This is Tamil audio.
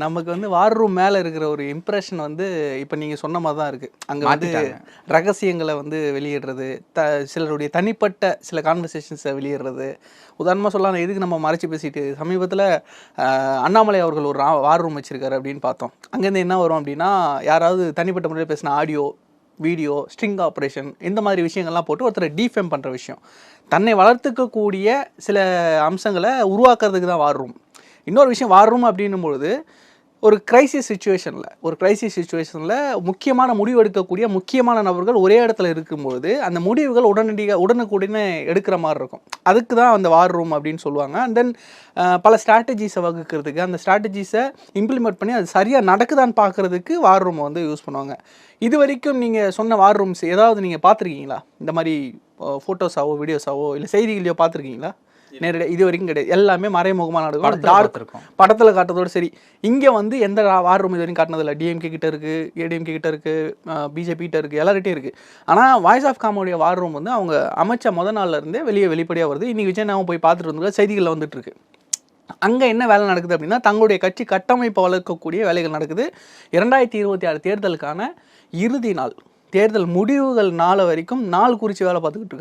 நமக்கு வந்து வார் ரூம் மேல இருக்கிற ஒரு இம்ப்ரெஷன் வந்து இப்ப நீங்க சொன்ன மாதிரி தான் இருக்கு. அங்க வந்து. ரகசியங்களை வந்து வெளியிடுறது த சிலருடைய தனிப்பட்ட சில கான்வர்சேஷன்ஸை வெளியிடுறது. உதாரணமா சொல்லலாம் எதுக்கு நம்ம மறைச்சு பேசிட்டு சமீபத்துல அண்ணாமலை அவர்கள் ஒரு வார் ரூம் வச்சிருக்காரு அப்படின்னு பார்த்தோம். அங்கேருந்து என்ன வரும் அப்படின்னா யாராவது தனிப்பட்ட முறையில் பேசின ஆடியோ வீடியோ ஸ்ட்ரிங் ஆப்ரேஷன் இந்த மாதிரி விஷயங்கள்லாம் போட்டு ஒருத்தரை டீஃபேம் பண்ணுற விஷயம். தன்னை வளர்த்துக்கக்கூடிய சில அம்சங்களை உருவாக்குறதுக்கு தான் வார் ரூம் இன்னொரு விஷயம் வார் ரூம் அப்படின்னும் பொழுது ஒரு கிரைசிஸ் சுச்சுவேஷனில் ஒரு கிரைசிஸ் சுச்சுவேஷனில் முக்கியமான முடிவு எடுக்கக்கூடிய முக்கியமான நபர்கள் ஒரே இடத்துல இருக்கும்பொழுது அந்த முடிவுகள் உடனடியாக உடனுக்குடனே எடுக்கிற மாதிரி இருக்கும். அதுக்கு தான் அந்த வார் ரூம் அப்படின்னு சொல்லுவாங்க. அண்ட் தென் பல ஸ்ட்ராட்டஜிஸை வகுக்கிறதுக்கு அந்த ஸ்ட்ராட்டஜிஸை இம்ப்ளிமெண்ட் பண்ணி அது சரியாக நடக்குதான்னு பார்க்குறதுக்கு வார் ரூமை வந்து யூஸ் பண்ணுவாங்க. இது வரைக்கும் நீங்கள் சொன்ன வார் ரூம்ஸ் ஏதாவது நீங்கள் பார்த்துருக்கீங்களா? இந்த மாதிரி ஃபோட்டோஸாவோ வீடியோஸாவோ இல்லை செய்திகளையோ பார்த்துருக்கீங்களா? நேரடியாக இது வரைக்கும் கிடையாது. எல்லாமே மறைமுகமாக நடக்கும் படத்துல டார்க் பார்த்திருக்கோம். படத்தில் காட்டுறதோட சரி. இங்கே வந்து எந்த வார் ரூம் இது வரைக்கும் காட்டினதில்ல டிஎம்கே கிட்ட இருக்கு ஏடிஎம்கே கிட்ட இருக்கு பிஜேபி கிட்ட இருக்கு எல்லார்கிட்டையும் இருக்கு. ஆனால் வாய்ஸ் ஆஃப் காமோடைய வார் ரூம் வந்து அவங்க அமைச்ச முத நாள்ல இருந்தே வெளியே வெளிப்படையாக வருது. இன்னைக்கு விஜய் நாம போய் பார்த்துட்டு வந்து செய்திகளில் வந்துட்டு இருக்கு. அங்கே என்ன வேலை நடக்குது அப்படின்னா தங்களுடைய கட்சி கட்டமைப்பை வளர்க்கக்கூடிய வேலைகள் நடக்குது. இரண்டாயிரத்தி இருபத்தி ஆறு தேர்தலுக்கான இறுதி நாள் தேர்தல் முடிவுகள் நாள் வரைக்கும் நாள் குறித்து வேலை பார்த்துக்கிட்டு இருக்காங்க.